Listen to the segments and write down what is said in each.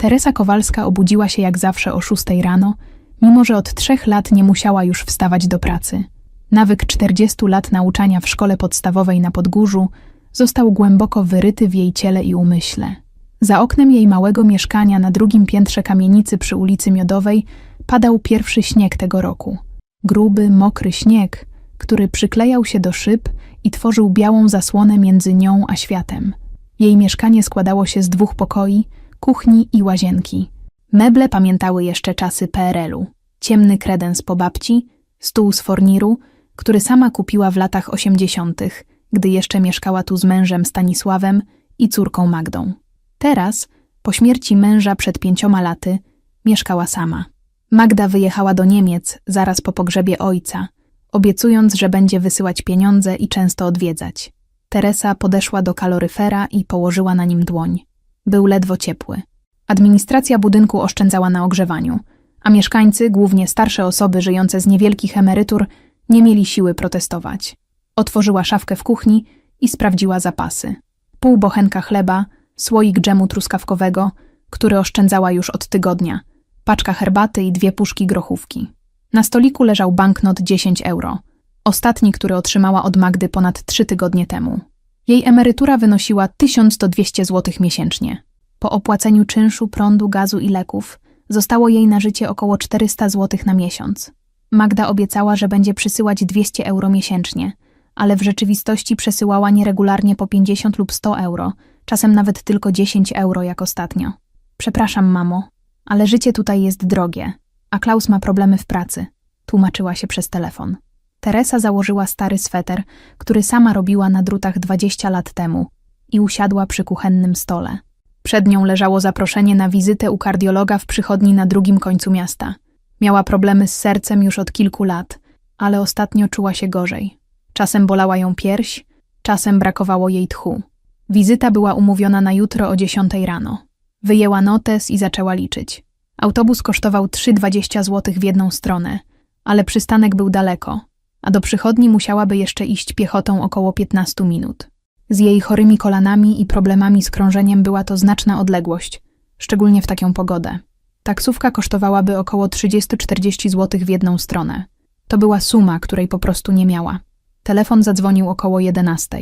Teresa Kowalska obudziła się jak zawsze o szóstej rano, mimo że od trzech lat nie musiała już wstawać do pracy. Nawyk 40 lat nauczania w szkole podstawowej na Podgórzu został głęboko wyryty w jej ciele i umyśle. Za oknem jej małego mieszkania na drugim piętrze kamienicy przy ulicy Miodowej padał pierwszy śnieg tego roku. Gruby, mokry śnieg, który przyklejał się do szyb i tworzył białą zasłonę między nią a światem. Jej mieszkanie składało się z dwóch pokoi, kuchni i łazienki. Meble pamiętały jeszcze czasy PRL-u. Ciemny kredens po babci, stół z forniru, który sama kupiła w latach osiemdziesiątych, gdy jeszcze mieszkała tu z mężem Stanisławem i córką Magdą. Teraz, po śmierci męża przed pięcioma laty, mieszkała sama. Magda wyjechała do Niemiec zaraz po pogrzebie ojca, obiecując, że będzie wysyłać pieniądze i często odwiedzać. Teresa podeszła do kaloryfera i położyła na nim dłoń. Był ledwo ciepły. Administracja budynku oszczędzała na ogrzewaniu, a mieszkańcy, głównie starsze osoby żyjące z niewielkich emerytur, nie mieli siły protestować. Otworzyła szafkę w kuchni i sprawdziła zapasy. Pół bochenka chleba, słoik dżemu truskawkowego, który oszczędzała już od tygodnia, paczka herbaty i dwie puszki grochówki. Na stoliku leżał banknot 10 euro, ostatni, który otrzymała od Magdy ponad trzy tygodnie temu. Jej emerytura wynosiła 1200 zł miesięcznie. Po opłaceniu czynszu, prądu, gazu i leków zostało jej na życie około 400 zł na miesiąc. Magda obiecała, że będzie przysyłać 200 euro miesięcznie, ale w rzeczywistości przesyłała nieregularnie po 50 lub 100 euro, czasem nawet tylko 10 euro jak ostatnio. Przepraszam, mamo, ale życie tutaj jest drogie, a Klaus ma problemy w pracy, tłumaczyła się przez telefon. Teresa założyła stary sweter, który sama robiła na drutach 20 lat temu i usiadła przy kuchennym stole. Przed nią leżało zaproszenie na wizytę u kardiologa w przychodni na drugim końcu miasta. Miała problemy z sercem już od kilku lat, ale ostatnio czuła się gorzej. Czasem bolała ją pierś, czasem brakowało jej tchu. Wizyta była umówiona na jutro o 10 rano. Wyjęła notes i zaczęła liczyć. Autobus kosztował 3,20 zł w jedną stronę, ale przystanek był daleko, a do przychodni musiałaby jeszcze iść piechotą około 15 minut. Z jej chorymi kolanami i problemami z krążeniem była to znaczna odległość, szczególnie w taką pogodę. Taksówka kosztowałaby około 30-40 zł w jedną stronę. To była suma, której po prostu nie miała. Telefon zadzwonił około 11.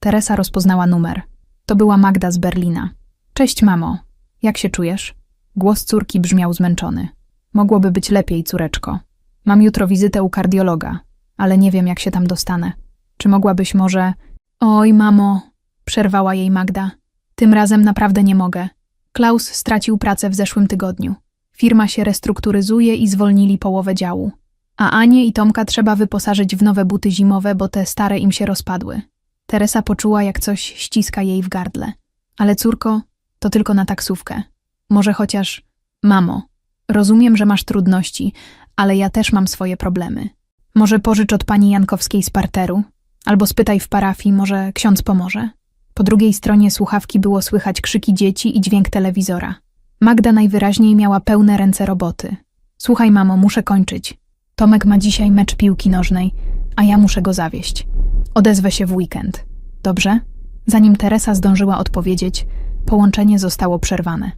Teresa rozpoznała numer. To była Magda z Berlina. Cześć, mamo. Jak się czujesz? Głos córki brzmiał zmęczony. Mogłoby być lepiej, córeczko. Mam jutro wizytę u kardiologa, ale nie wiem, jak się tam dostanę. Czy mogłabyś może... Oj, mamo, przerwała jej Magda. Tym razem naprawdę nie mogę. Klaus stracił pracę w zeszłym tygodniu. Firma się restrukturyzuje i zwolnili połowę działu. A Anię i Tomka trzeba wyposażyć w nowe buty zimowe, bo te stare im się rozpadły. Teresa poczuła, jak coś ściska jej w gardle. Ale córko, to tylko na taksówkę. Może chociaż... Mamo, rozumiem, że masz trudności, ale ja też mam swoje problemy. Może pożycz od pani Jankowskiej z parteru? Albo spytaj w parafii, może ksiądz pomoże? Po drugiej stronie słuchawki było słychać krzyki dzieci i dźwięk telewizora. Magda najwyraźniej miała pełne ręce roboty. Słuchaj, mamo, muszę kończyć. Tomek ma dzisiaj mecz piłki nożnej, a ja muszę go zawieść. Odezwę się w weekend. Dobrze? Zanim Teresa zdążyła odpowiedzieć, połączenie zostało przerwane.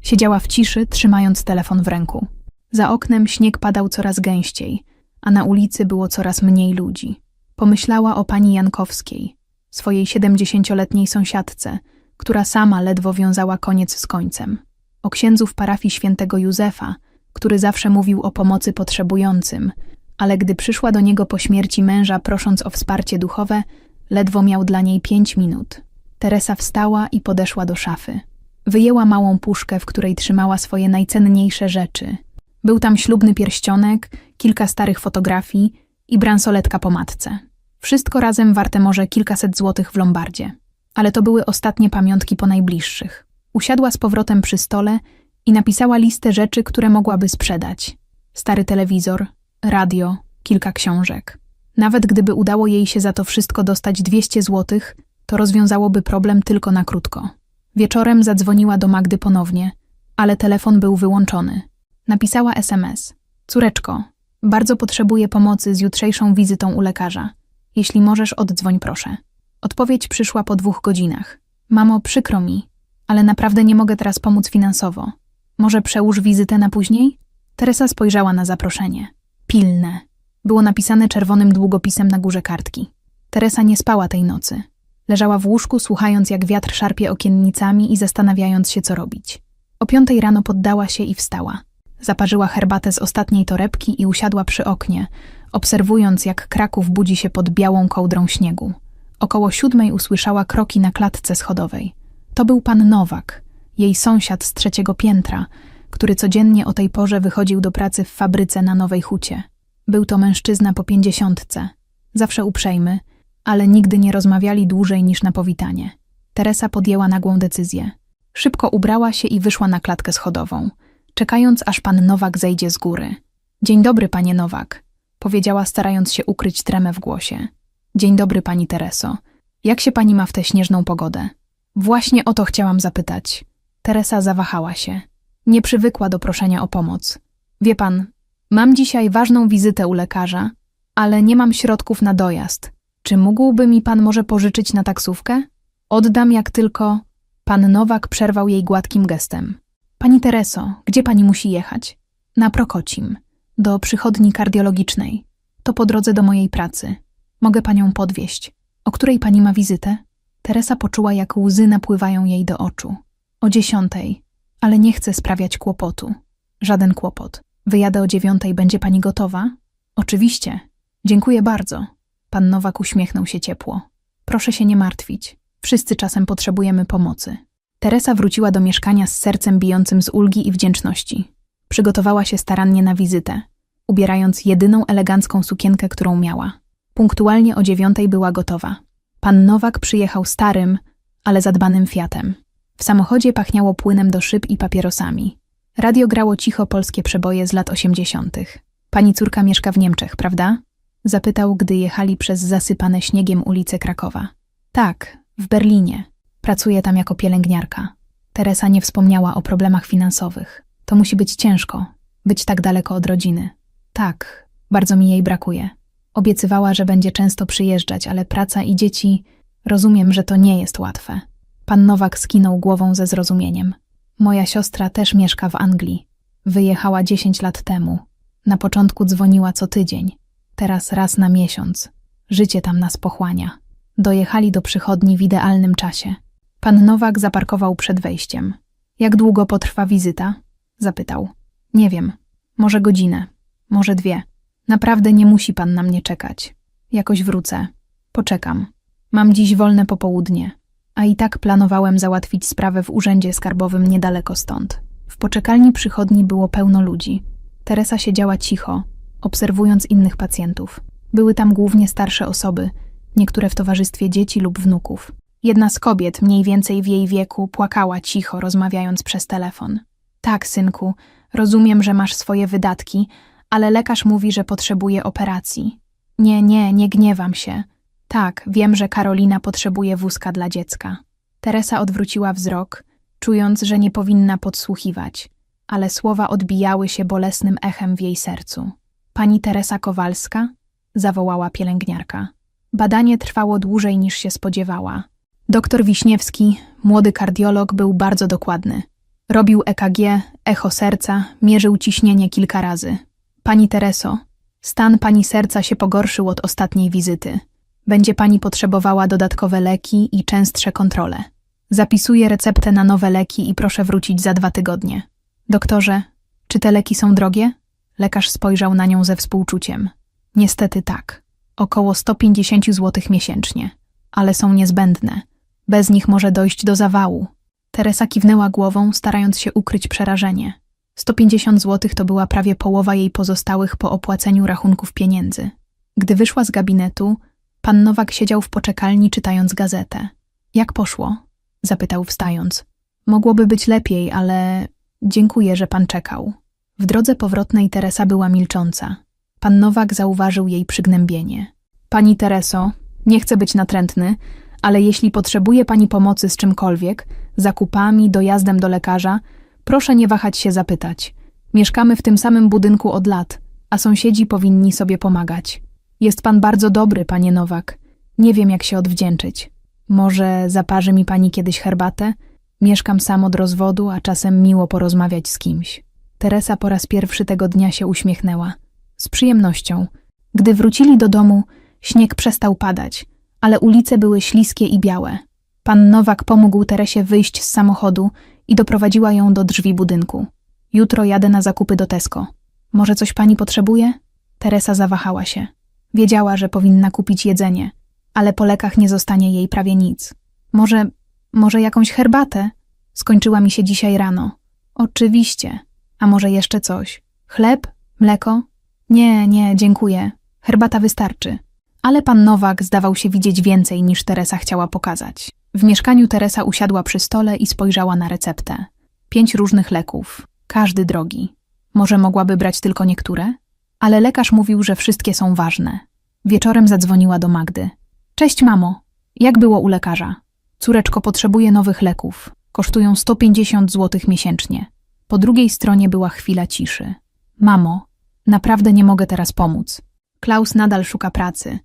Siedziała w ciszy, trzymając telefon w ręku. Za oknem śnieg padał coraz gęściej, a na ulicy było coraz mniej ludzi. Pomyślała o pani Jankowskiej, swojej siedemdziesięcioletniej sąsiadce, która sama ledwo wiązała koniec z końcem. O księdzu w parafii świętego Józefa, który zawsze mówił o pomocy potrzebującym, ale gdy przyszła do niego po śmierci męża prosząc o wsparcie duchowe, ledwo miał dla niej pięć minut. Teresa wstała i podeszła do szafy. Wyjęła małą puszkę, w której trzymała swoje najcenniejsze rzeczy. Był tam ślubny pierścionek, kilka starych fotografii i bransoletka po matce. Wszystko razem warte może kilkaset złotych w Lombardzie. Ale to były ostatnie pamiątki po najbliższych. Usiadła z powrotem przy stole i napisała listę rzeczy, które mogłaby sprzedać. Stary telewizor, radio, kilka książek. Nawet gdyby udało jej się za to wszystko dostać 200 złotych, to rozwiązałoby problem tylko na krótko. Wieczorem zadzwoniła do Magdy ponownie, ale telefon był wyłączony. Napisała SMS. Córeczko, bardzo potrzebuję pomocy z jutrzejszą wizytą u lekarza. Jeśli możesz, oddzwoń proszę. Odpowiedź przyszła po dwóch godzinach. Mamo, przykro mi, ale naprawdę nie mogę teraz pomóc finansowo. Może przełóż wizytę na później? Teresa spojrzała na zaproszenie. Pilne. Było napisane czerwonym długopisem na górze kartki. Teresa nie spała tej nocy. Leżała w łóżku, słuchając jak wiatr szarpie okiennicami i zastanawiając się, co robić. O piątej rano poddała się i wstała. Zaparzyła herbatę z ostatniej torebki i usiadła przy oknie, obserwując jak Kraków budzi się pod białą kołdrą śniegu. Około siódmej usłyszała kroki na klatce schodowej. To był pan Nowak, jej sąsiad z trzeciego piętra, który codziennie o tej porze wychodził do pracy w fabryce na Nowej Hucie. Był to mężczyzna po pięćdziesiątce, zawsze uprzejmy, ale nigdy nie rozmawiali dłużej niż na powitanie. Teresa podjęła nagłą decyzję. Szybko ubrała się i wyszła na klatkę schodową, czekając aż pan Nowak zejdzie z góry. Dzień dobry, panie Nowak, powiedziała, starając się ukryć tremę w głosie. Dzień dobry, pani Tereso. Jak się pani ma w tę śnieżną pogodę? Właśnie o to chciałam zapytać. Teresa zawahała się. Nie przywykła do proszenia o pomoc. Wie pan, mam dzisiaj ważną wizytę u lekarza, ale nie mam środków na dojazd. Czy mógłby mi pan może pożyczyć na taksówkę? Oddam jak tylko. Pan Nowak przerwał jej gładkim gestem. Pani Tereso, gdzie pani musi jechać? Na Prokocim, do przychodni kardiologicznej. To po drodze do mojej pracy. Mogę panią podwieźć. O której pani ma wizytę? Teresa poczuła, jak łzy napływają jej do oczu. O dziesiątej, ale nie chcę sprawiać kłopotu. Żaden kłopot. Wyjadę o dziewiątej, będzie pani gotowa? Oczywiście. Dziękuję bardzo. Pan Nowak uśmiechnął się ciepło. Proszę się nie martwić. Wszyscy czasem potrzebujemy pomocy. Teresa wróciła do mieszkania z sercem bijącym z ulgi i wdzięczności. Przygotowała się starannie na wizytę, ubierając jedyną elegancką sukienkę, którą miała. Punktualnie o dziewiątej była gotowa. Pan Nowak przyjechał starym, ale zadbanym Fiatem. W samochodzie pachniało płynem do szyb i papierosami. Radio grało cicho polskie przeboje z lat osiemdziesiątych. Pani córka mieszka w Niemczech, prawda? Zapytał, gdy jechali przez zasypane śniegiem ulice Krakowa. Tak, w Berlinie. Pracuje tam jako pielęgniarka. Teresa nie wspomniała o problemach finansowych. To musi być ciężko, być tak daleko od rodziny. Tak, bardzo mi jej brakuje. Obiecywała, że będzie często przyjeżdżać, ale praca i dzieci. Rozumiem, że to nie jest łatwe. Pan Nowak skinął głową ze zrozumieniem. Moja siostra też mieszka w Anglii. Wyjechała dziesięć lat temu. Na początku dzwoniła co tydzień, teraz raz na miesiąc. Życie tam nas pochłania. Dojechali do przychodni w idealnym czasie. Pan Nowak zaparkował przed wejściem. Jak długo potrwa wizyta? Zapytał. Nie wiem. Może godzinę, może dwie. Naprawdę nie musi pan na mnie czekać. Jakoś wrócę. Poczekam. Mam dziś wolne popołudnie, a i tak planowałem załatwić sprawę w urzędzie skarbowym niedaleko stąd. W poczekalni przychodni było pełno ludzi. Teresa siedziała cicho, obserwując innych pacjentów. Były tam głównie starsze osoby, niektóre w towarzystwie dzieci lub wnuków. Jedna z kobiet, mniej więcej w jej wieku, płakała cicho, rozmawiając przez telefon. Tak, synku, rozumiem, że masz swoje wydatki, ale lekarz mówi, że potrzebuje operacji. Nie, nie, nie gniewam się. Tak, wiem, że Karolina potrzebuje wózka dla dziecka. Teresa odwróciła wzrok, czując, że nie powinna podsłuchiwać, ale słowa odbijały się bolesnym echem w jej sercu. Pani Teresa Kowalska? zawołała pielęgniarka. Badanie trwało dłużej niż się spodziewała. Doktor Wiśniewski, młody kardiolog, był bardzo dokładny. Robił EKG, echo serca, mierzył ciśnienie kilka razy. Pani Tereso, stan pani serca się pogorszył od ostatniej wizyty. Będzie pani potrzebowała dodatkowe leki i częstsze kontrole. Zapisuję receptę na nowe leki i proszę wrócić za dwa tygodnie. Doktorze, czy te leki są drogie? Lekarz spojrzał na nią ze współczuciem. Niestety tak. Około 150 zł miesięcznie. Ale są niezbędne. Bez nich może dojść do zawału. Teresa kiwnęła głową, starając się ukryć przerażenie. 150 zł to była prawie połowa jej pozostałych po opłaceniu rachunków pieniędzy. Gdy wyszła z gabinetu, pan Nowak siedział w poczekalni czytając gazetę. Jak poszło? zapytał wstając. Mogłoby być lepiej, ale dziękuję, że pan czekał. W drodze powrotnej Teresa była milcząca. Pan Nowak zauważył jej przygnębienie. Pani Tereso, nie chcę być natrętny, ale jeśli potrzebuje pani pomocy z czymkolwiek, zakupami, dojazdem do lekarza, proszę nie wahać się zapytać. Mieszkamy w tym samym budynku od lat, a sąsiedzi powinni sobie pomagać. Jest pan bardzo dobry, panie Nowak. Nie wiem, jak się odwdzięczyć. Może zaparzy mi pani kiedyś herbatę? Mieszkam sam od rozwodu, a czasem miło porozmawiać z kimś. Teresa po raz pierwszy tego dnia się uśmiechnęła. Z przyjemnością. Gdy wrócili do domu, śnieg przestał padać, ale ulice były śliskie i białe. Pan Nowak pomógł Teresie wyjść z samochodu i doprowadziła ją do drzwi budynku. Jutro jadę na zakupy do Tesco. Może coś pani potrzebuje? Teresa zawahała się. Wiedziała, że powinna kupić jedzenie, ale po lekach nie zostanie jej prawie nic. Może, może jakąś herbatę? Skończyła mi się dzisiaj rano. Oczywiście. A może jeszcze coś? Chleb? Mleko? Nie, nie, dziękuję. Herbata wystarczy. Ale pan Nowak zdawał się widzieć więcej niż Teresa chciała pokazać. W mieszkaniu Teresa usiadła przy stole i spojrzała na receptę. Pięć różnych leków, każdy drogi. Może mogłaby brać tylko niektóre? Ale lekarz mówił, że wszystkie są ważne. Wieczorem zadzwoniła do Magdy. Cześć, mamo. Jak było u lekarza? Córeczko potrzebuje nowych leków. Kosztują 150 zł miesięcznie. Po drugiej stronie była chwila ciszy. Mamo, naprawdę nie mogę teraz pomóc. Klaus nadal szuka pracy,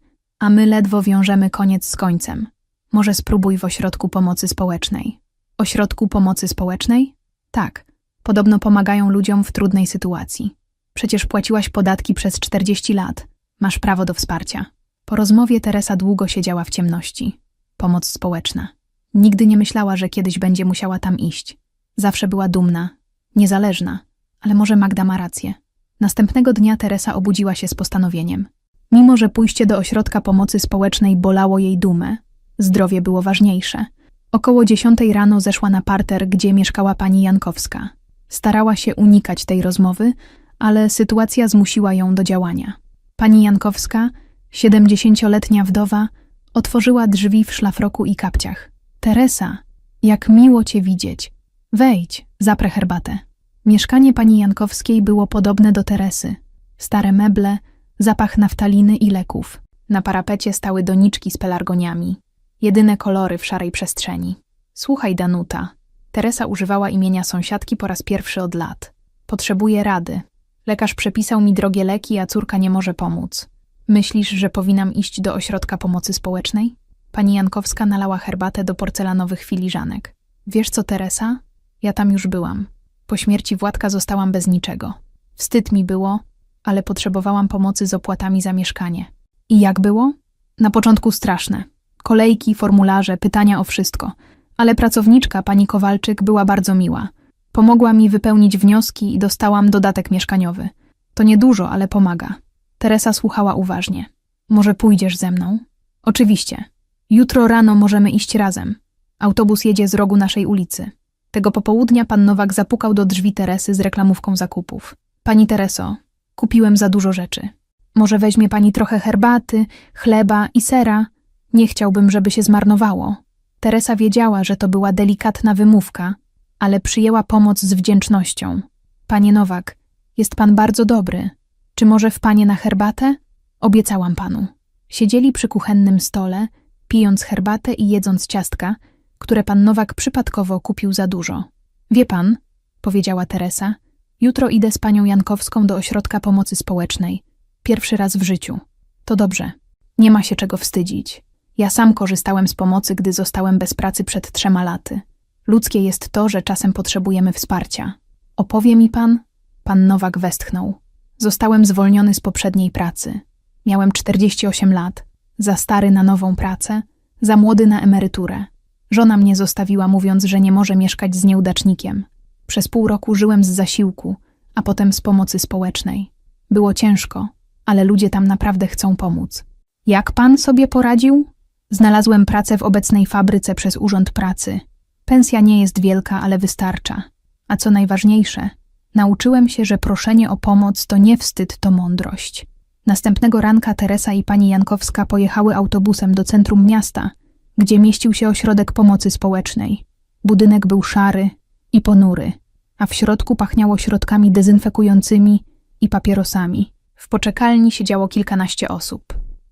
a my ledwo wiążemy koniec z końcem. Może spróbuj w ośrodku pomocy społecznej. Ośrodku pomocy społecznej? Tak. Podobno pomagają ludziom w trudnej sytuacji. Przecież płaciłaś podatki przez 40 lat. Masz prawo do wsparcia. Po rozmowie Teresa długo siedziała w ciemności. Pomoc społeczna. Nigdy nie myślała, że kiedyś będzie musiała tam iść. Zawsze była dumna, niezależna, ale może Magda ma rację. Następnego dnia Teresa obudziła się z postanowieniem. Mimo, że pójście do ośrodka pomocy społecznej bolało jej dumę, zdrowie było ważniejsze. Około dziesiątej rano zeszła na parter, gdzie mieszkała pani Jankowska. Starała się unikać tej rozmowy, ale sytuacja zmusiła ją do działania. Pani Jankowska, siedemdziesięcioletnia wdowa, otworzyła drzwi w szlafroku i kapciach. Teresa, jak miło cię widzieć. Wejdź, zaprę herbatę. Mieszkanie pani Jankowskiej było podobne do Teresy. Stare meble, zapach naftaliny i leków. Na parapecie stały doniczki z pelargoniami. Jedyne kolory w szarej przestrzeni. Słuchaj, Danuta. Teresa używała imienia sąsiadki po raz pierwszy od lat. Potrzebuję rady. Lekarz przepisał mi drogie leki, a córka nie może pomóc. Myślisz, że powinnam iść do ośrodka pomocy społecznej? Pani Jankowska nalała herbatę do porcelanowych filiżanek. Wiesz co, Teresa? Ja tam już byłam. Po śmierci Władka zostałam bez niczego. Wstyd mi było, ale potrzebowałam pomocy z opłatami za mieszkanie. I jak było? Na początku straszne. Kolejki, formularze, pytania o wszystko. Ale pracowniczka, pani Kowalczyk, była bardzo miła. Pomogła mi wypełnić wnioski i dostałam dodatek mieszkaniowy. To niedużo, ale pomaga. Teresa słuchała uważnie. Może pójdziesz ze mną? Oczywiście. Jutro rano możemy iść razem. Autobus jedzie z rogu naszej ulicy. Tego popołudnia pan Nowak zapukał do drzwi Teresy z reklamówką zakupów. Pani Tereso, kupiłem za dużo rzeczy. Może weźmie pani trochę herbaty, chleba i sera? Nie chciałbym, żeby się zmarnowało. Teresa wiedziała, że to była delikatna wymówka, ale przyjęła pomoc z wdzięcznością. Panie Nowak, jest pan bardzo dobry. Czy może w panie na herbatę? Obiecałam panu. Siedzieli przy kuchennym stole, pijąc herbatę i jedząc ciastka, które pan Nowak przypadkowo kupił za dużo. Wie pan, powiedziała Teresa, jutro idę z panią Jankowską do ośrodka pomocy społecznej. Pierwszy raz w życiu. To dobrze. Nie ma się czego wstydzić. Ja sam korzystałem z pomocy, gdy zostałem bez pracy przed trzema laty. Ludzkie jest to, że czasem potrzebujemy wsparcia. Opowie mi pan? Pan Nowak westchnął. Zostałem zwolniony z poprzedniej pracy. Miałem 48 lat, za stary na nową pracę, za młody na emeryturę. Żona mnie zostawiła, mówiąc, że nie może mieszkać z nieudacznikiem. Przez pół roku żyłem z zasiłku, a potem z pomocy społecznej. Było ciężko, ale ludzie tam naprawdę chcą pomóc. Jak pan sobie poradził? Znalazłem pracę w obecnej fabryce przez Urząd Pracy. Pensja nie jest wielka, ale wystarcza. A co najważniejsze, nauczyłem się, że proszenie o pomoc to nie wstyd, to mądrość. Następnego ranka Teresa i pani Jankowska pojechały autobusem do centrum miasta, gdzie mieścił się ośrodek pomocy społecznej. Budynek był szary i ponury, a w środku pachniało środkami dezynfekującymi i papierosami. W poczekalni siedziało kilkanaście osób.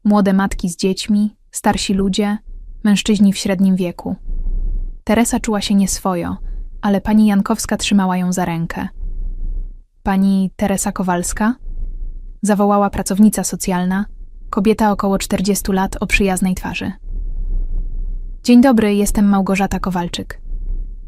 Młode matki z dziećmi, starsi ludzie, mężczyźni w średnim wieku. Teresa czuła się nieswojo, ale pani Jankowska trzymała ją za rękę. Pani Teresa Kowalska? Zawołała pracownica socjalna, kobieta około 40 lat o przyjaznej twarzy. Dzień dobry, jestem Małgorzata Kowalczyk.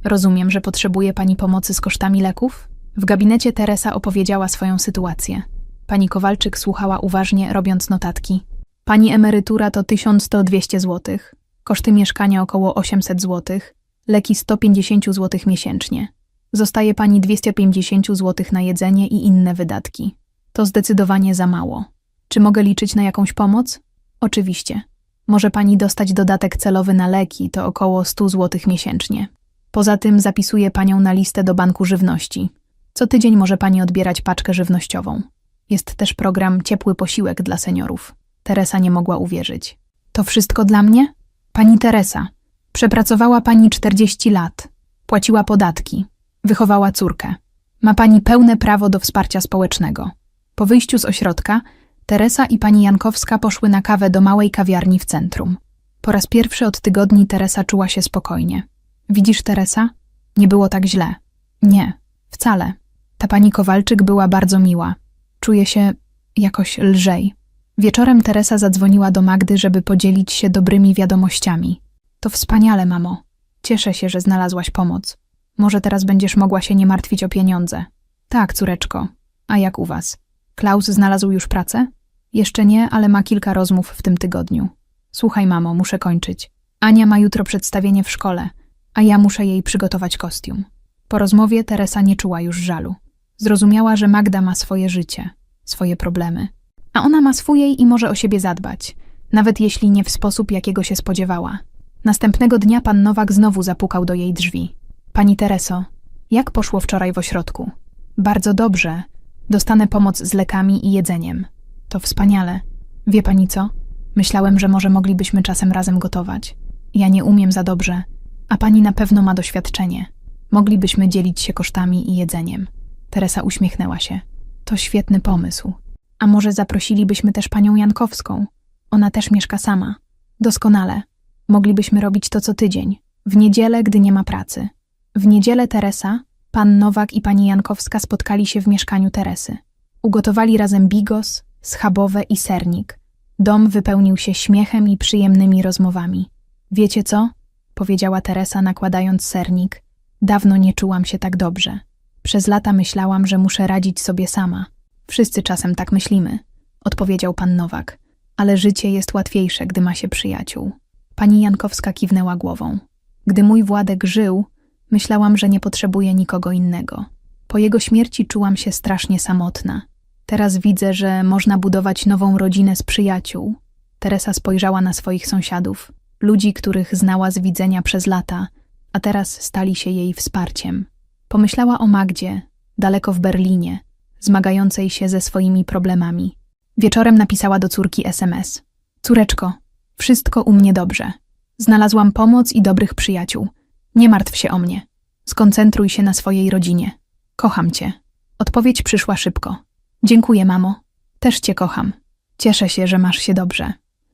Rozumiem, że potrzebuje pani pomocy z kosztami leków? W gabinecie Teresa opowiedziała swoją sytuację. Pani Kowalczyk słuchała uważnie, robiąc notatki. Pani emerytura to 1100-200 zł, koszty mieszkania około 800 zł, leki 150 zł miesięcznie. Zostaje pani 250 zł na jedzenie i inne wydatki. To zdecydowanie za mało. Czy mogę liczyć na jakąś pomoc? Oczywiście. Może pani dostać dodatek celowy na leki, to około 100 zł miesięcznie. Poza tym zapisuję panią na listę do banku żywności. Co tydzień może pani odbierać paczkę żywnościową. Jest też program Ciepły Posiłek dla seniorów. Teresa nie mogła uwierzyć. To wszystko dla mnie? Pani Teresa. Przepracowała pani 40 lat. Płaciła podatki. Wychowała córkę. Ma pani pełne prawo do wsparcia społecznego. Po wyjściu z ośrodka, Teresa i pani Jankowska poszły na kawę do małej kawiarni w centrum. Po raz pierwszy od tygodni Teresa czuła się spokojnie. Widzisz, Teresa? Nie było tak źle. Nie, wcale. Ta pani Kowalczyk była bardzo miła. Czuję się jakoś lżej. Wieczorem Teresa zadzwoniła do Magdy, żeby podzielić się dobrymi wiadomościami. To wspaniale, mamo. Cieszę się, że znalazłaś pomoc. Może teraz będziesz mogła się nie martwić o pieniądze. Tak, córeczko. A jak u was? Klaus znalazł już pracę? Jeszcze nie, ale ma kilka rozmów w tym tygodniu. Słuchaj, mamo, muszę kończyć. Ania ma jutro przedstawienie w szkole, a ja muszę jej przygotować kostium. Po rozmowie Teresa nie czuła już żalu. Zrozumiała, że Magda ma swoje życie, swoje problemy. A ona ma swój i może o siebie zadbać, nawet jeśli nie w sposób, jakiego się spodziewała. Następnego dnia pan Nowak znowu zapukał do jej drzwi. Pani Tereso, jak poszło wczoraj w ośrodku? Bardzo dobrze. Dostanę pomoc z lekami i jedzeniem. To wspaniale. Wie pani co? Myślałem, że może moglibyśmy czasem razem gotować. Ja nie umiem za dobrze, a pani na pewno ma doświadczenie. Moglibyśmy dzielić się kosztami i jedzeniem. Teresa uśmiechnęła się. To świetny pomysł. A może zaprosilibyśmy też panią Jankowską? Ona też mieszka sama. Doskonale. Moglibyśmy robić to co tydzień. W niedzielę, gdy nie ma pracy. W niedzielę Teresa, pan Nowak i pani Jankowska spotkali się w mieszkaniu Teresy. Ugotowali razem bigos, schabowe i sernik. Dom wypełnił się śmiechem i przyjemnymi rozmowami. Wiecie co? Powiedziała Teresa, nakładając sernik. Dawno nie czułam się tak dobrze. Przez lata myślałam, że muszę radzić sobie sama. Wszyscy czasem tak myślimy, odpowiedział pan Nowak. Ale życie jest łatwiejsze, gdy ma się przyjaciół. Pani Jankowska kiwnęła głową. Gdy mój Władek żył, myślałam, że nie potrzebuję nikogo innego. Po jego śmierci czułam się strasznie samotna. Teraz widzę, że można budować nową rodzinę z przyjaciół. Teresa spojrzała na swoich sąsiadów, ludzi, których znała z widzenia przez lata, a teraz stali się jej wsparciem. Pomyślała o Magdzie, daleko w Berlinie, zmagającej się ze swoimi problemami. Wieczorem napisała do córki SMS. Córeczko, wszystko u mnie dobrze. Znalazłam pomoc i dobrych przyjaciół. Nie martw się o mnie. Skoncentruj się na swojej rodzinie. Kocham cię. Odpowiedź przyszła szybko. Dziękuję, mamo. Też cię kocham. Cieszę się, że masz się dobrze.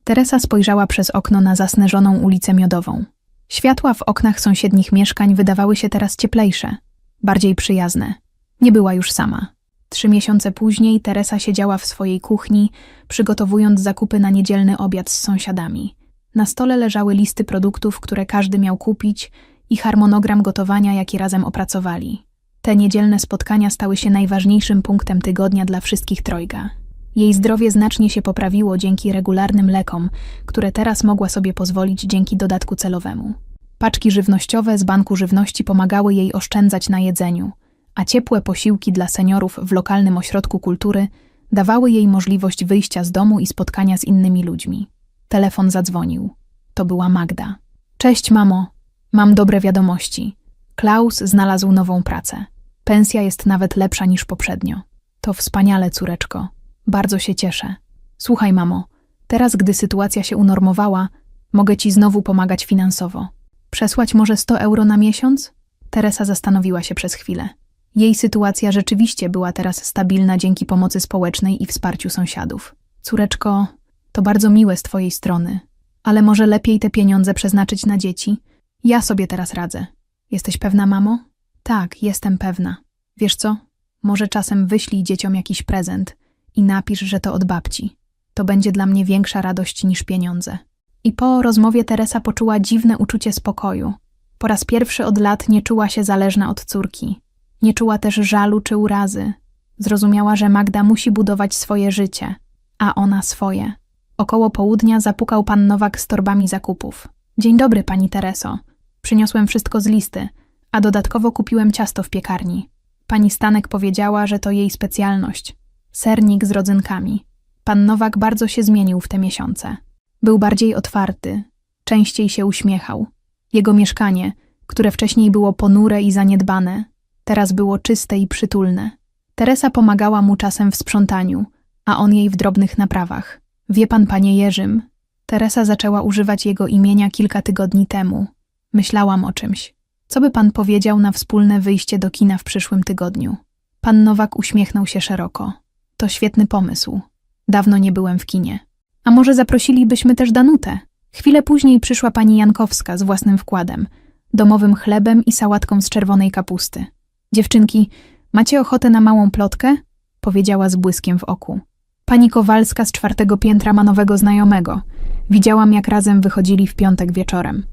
Teresa spojrzała przez okno na zasneżoną ulicę Miodową. Światła w oknach sąsiednich mieszkań wydawały się teraz cieplejsze, bardziej przyjazne. Nie była już sama. Trzy miesiące później Teresa siedziała w swojej kuchni, przygotowując zakupy na niedzielny obiad z sąsiadami. Na stole leżały listy produktów, które każdy miał kupić i harmonogram gotowania, jaki razem opracowali. Te niedzielne spotkania stały się najważniejszym punktem tygodnia dla wszystkich trojga. Jej zdrowie znacznie się poprawiło dzięki regularnym lekom, które teraz mogła sobie pozwolić dzięki dodatku celowemu. Paczki żywnościowe z banku żywności pomagały jej oszczędzać na jedzeniu, a ciepłe posiłki dla seniorów w lokalnym ośrodku kultury dawały jej możliwość wyjścia z domu i spotkania z innymi ludźmi. Telefon zadzwonił. To była Magda. Cześć, mamo. Mam dobre wiadomości. Klaus znalazł nową pracę. Pensja jest nawet lepsza niż poprzednio. To wspaniale, córeczko. Bardzo się cieszę. Słuchaj, mamo, teraz, gdy sytuacja się unormowała, mogę ci znowu pomagać finansowo. Przesłać może 100 euro na miesiąc? Teresa zastanowiła się przez chwilę. Jej sytuacja rzeczywiście była teraz stabilna dzięki pomocy społecznej i wsparciu sąsiadów. Córeczko, to bardzo miłe z twojej strony, ale może lepiej te pieniądze przeznaczyć na dzieci? Ja sobie teraz radzę. Jesteś pewna, mamo? Tak, jestem pewna. Wiesz co? Może czasem wyślij dzieciom jakiś prezent i napisz, że to od babci. To będzie dla mnie większa radość niż pieniądze. I po rozmowie Teresa poczuła dziwne uczucie spokoju. Po raz pierwszy od lat nie czuła się zależna od córki. Nie czuła też żalu czy urazy. Zrozumiała, że Magda musi budować swoje życie, a ona swoje. Około południa zapukał pan Nowak z torbami zakupów. Dzień dobry, pani Tereso. Przyniosłem wszystko z listy, a dodatkowo kupiłem ciasto w piekarni. Pani Stanek powiedziała, że to jej specjalność. Sernik z rodzynkami. Pan Nowak bardzo się zmienił w te miesiące. Był bardziej otwarty, częściej się uśmiechał. Jego mieszkanie, które wcześniej było ponure i zaniedbane, teraz było czyste i przytulne. Teresa pomagała mu czasem w sprzątaniu, a on jej w drobnych naprawach. Wie pan, panie Jerzym, Teresa zaczęła używać jego imienia kilka tygodni temu. Myślałam o czymś. Co by pan powiedział na wspólne wyjście do kina w przyszłym tygodniu? Pan Nowak uśmiechnął się szeroko. To świetny pomysł. Dawno nie byłem w kinie. A może zaprosilibyśmy też Danutę? Chwilę później przyszła pani Jankowska z własnym wkładem, domowym chlebem i sałatką z czerwonej kapusty. Dziewczynki, macie ochotę na małą plotkę? Powiedziała z błyskiem w oku. Pani Kowalska z czwartego piętra ma nowego znajomego. Widziałam, jak razem wychodzili w piątek wieczorem.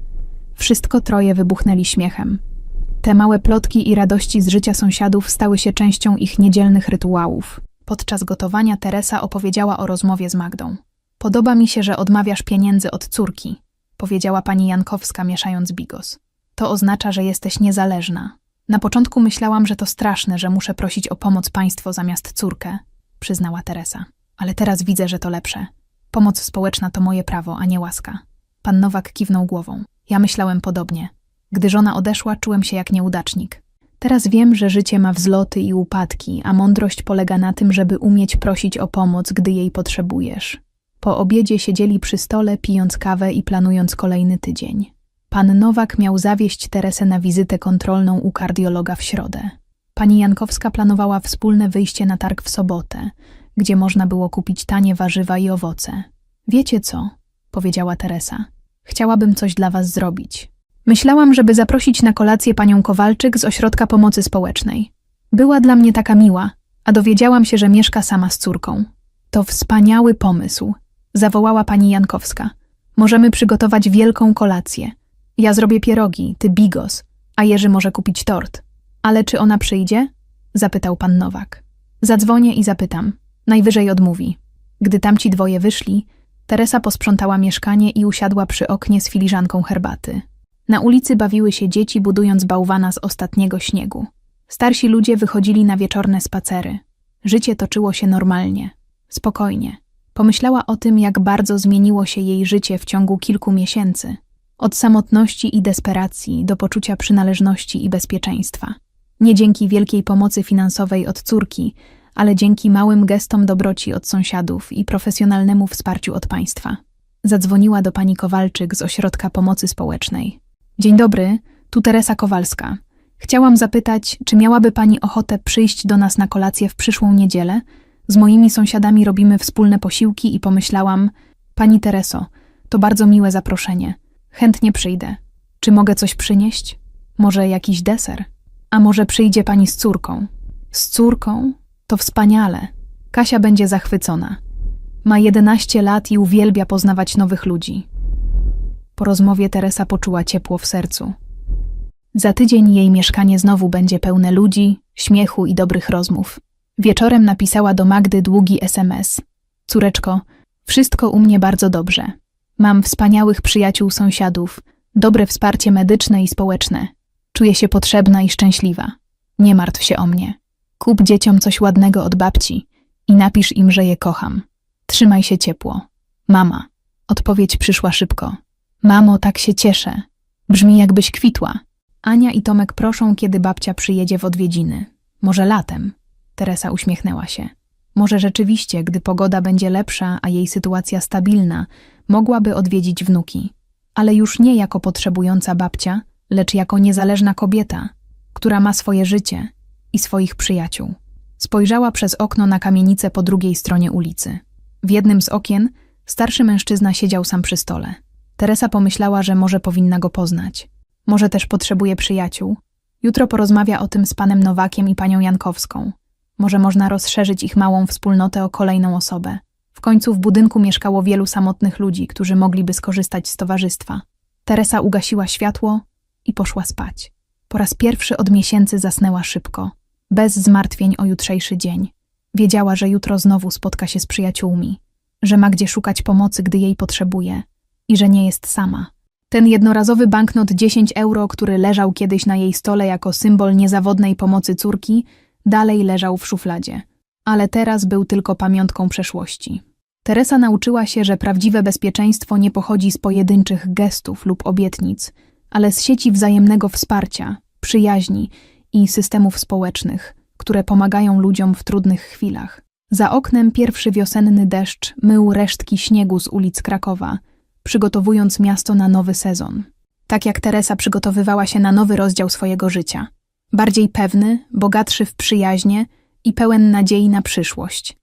Wszystko troje wybuchnęli śmiechem. Te małe plotki i radości z życia sąsiadów stały się częścią ich niedzielnych rytuałów. Podczas gotowania Teresa opowiedziała o rozmowie z Magdą. Podoba mi się, że odmawiasz pieniędzy od córki, powiedziała pani Jankowska, mieszając bigos. To oznacza, że jesteś niezależna. Na początku myślałam, że to straszne, że muszę prosić o pomoc państwo zamiast córkę, przyznała Teresa. Ale teraz widzę, że to lepsze. Pomoc społeczna to moje prawo, a nie łaska. Pan Nowak kiwnął głową. Ja myślałem podobnie. Gdy żona odeszła, czułem się jak nieudacznik. Teraz wiem, że życie ma wzloty i upadki, a mądrość polega na tym, żeby umieć prosić o pomoc, gdy jej potrzebujesz. Po obiedzie siedzieli przy stole, pijąc kawę i planując kolejny tydzień. Pan Nowak miał zawieźć Teresę na wizytę kontrolną u kardiologa w środę. Pani Jankowska planowała wspólne wyjście na targ w sobotę, gdzie można było kupić tanie warzywa i owoce. Wiecie co? powiedziała Teresa. Chciałabym coś dla was zrobić. Myślałam, żeby zaprosić na kolację panią Kowalczyk z Ośrodka Pomocy Społecznej. Była dla mnie taka miła, a dowiedziałam się, że mieszka sama z córką. To wspaniały pomysł, zawołała pani Jankowska. Możemy przygotować wielką kolację. Ja zrobię pierogi, ty bigos, a Jerzy może kupić tort. Ale czy ona przyjdzie? zapytał pan Nowak. Zadzwonię i zapytam. Najwyżej odmówi. Gdy tamci dwoje wyszli, Teresa posprzątała mieszkanie i usiadła przy oknie z filiżanką herbaty. Na ulicy bawiły się dzieci, budując bałwana z ostatniego śniegu. Starsi ludzie wychodzili na wieczorne spacery. Życie toczyło się normalnie, spokojnie. Pomyślała o tym, jak bardzo zmieniło się jej życie w ciągu kilku miesięcy. Od samotności i desperacji do poczucia przynależności i bezpieczeństwa. Nie dzięki wielkiej pomocy finansowej od córki, ale dzięki małym gestom dobroci od sąsiadów i profesjonalnemu wsparciu od państwa. Zadzwoniła do pani Kowalczyk z Ośrodka Pomocy Społecznej. Dzień dobry, tu Teresa Kowalska. Chciałam zapytać, czy miałaby pani ochotę przyjść do nas na kolację w przyszłą niedzielę? Z moimi sąsiadami robimy wspólne posiłki i pomyślałam, pani Tereso, to bardzo miłe zaproszenie. Chętnie przyjdę. Czy mogę coś przynieść? Może jakiś deser? A może przyjdzie pani z córką? Z córką? To wspaniale. Kasia będzie zachwycona. Ma 11 lat i uwielbia poznawać nowych ludzi. Po rozmowie Teresa poczuła ciepło w sercu. Za tydzień jej mieszkanie znowu będzie pełne ludzi, śmiechu i dobrych rozmów. Wieczorem napisała do Magdy długi SMS. Córeczko, wszystko u mnie bardzo dobrze. Mam wspaniałych przyjaciół sąsiadów, dobre wsparcie medyczne i społeczne. Czuję się potrzebna i szczęśliwa. Nie martw się o mnie. Kup dzieciom coś ładnego od babci i napisz im, że je kocham. Trzymaj się ciepło. Mama. Odpowiedź przyszła szybko. Mamo, tak się cieszę. Brzmi jakbyś kwitła. Ania i Tomek proszą, kiedy babcia przyjedzie w odwiedziny. Może latem. Teresa uśmiechnęła się. Może rzeczywiście, gdy pogoda będzie lepsza, a jej sytuacja stabilna, mogłaby odwiedzić wnuki. Ale już nie jako potrzebująca babcia, lecz jako niezależna kobieta, która ma swoje życie i swoich przyjaciół. Spojrzała przez okno na kamienicę po drugiej stronie ulicy. W jednym z okien starszy mężczyzna siedział sam przy stole. Teresa pomyślała, że może powinna go poznać. Może też potrzebuje przyjaciół. Jutro porozmawia o tym z panem Nowakiem i panią Jankowską. Może można rozszerzyć ich małą wspólnotę o kolejną osobę. W końcu w budynku mieszkało wielu samotnych ludzi, którzy mogliby skorzystać z towarzystwa. Teresa ugasiła światło i poszła spać. Po raz pierwszy od miesięcy zasnęła szybko, bez zmartwień o jutrzejszy dzień. Wiedziała, że jutro znowu spotka się z przyjaciółmi, że ma gdzie szukać pomocy, gdy jej potrzebuje i że nie jest sama. Ten jednorazowy banknot 10 euro, który leżał kiedyś na jej stole jako symbol niezawodnej pomocy córki, dalej leżał w szufladzie, ale teraz był tylko pamiątką przeszłości. Teresa nauczyła się, że prawdziwe bezpieczeństwo nie pochodzi z pojedynczych gestów lub obietnic, ale z sieci wzajemnego wsparcia, przyjaźni i systemów społecznych, które pomagają ludziom w trudnych chwilach. Za oknem pierwszy wiosenny deszcz mył resztki śniegu z ulic Krakowa, przygotowując miasto na nowy sezon. Tak jak Teresa przygotowywała się na nowy rozdział swojego życia. Bardziej pewny, bogatszy w przyjaźnie i pełen nadziei na przyszłość.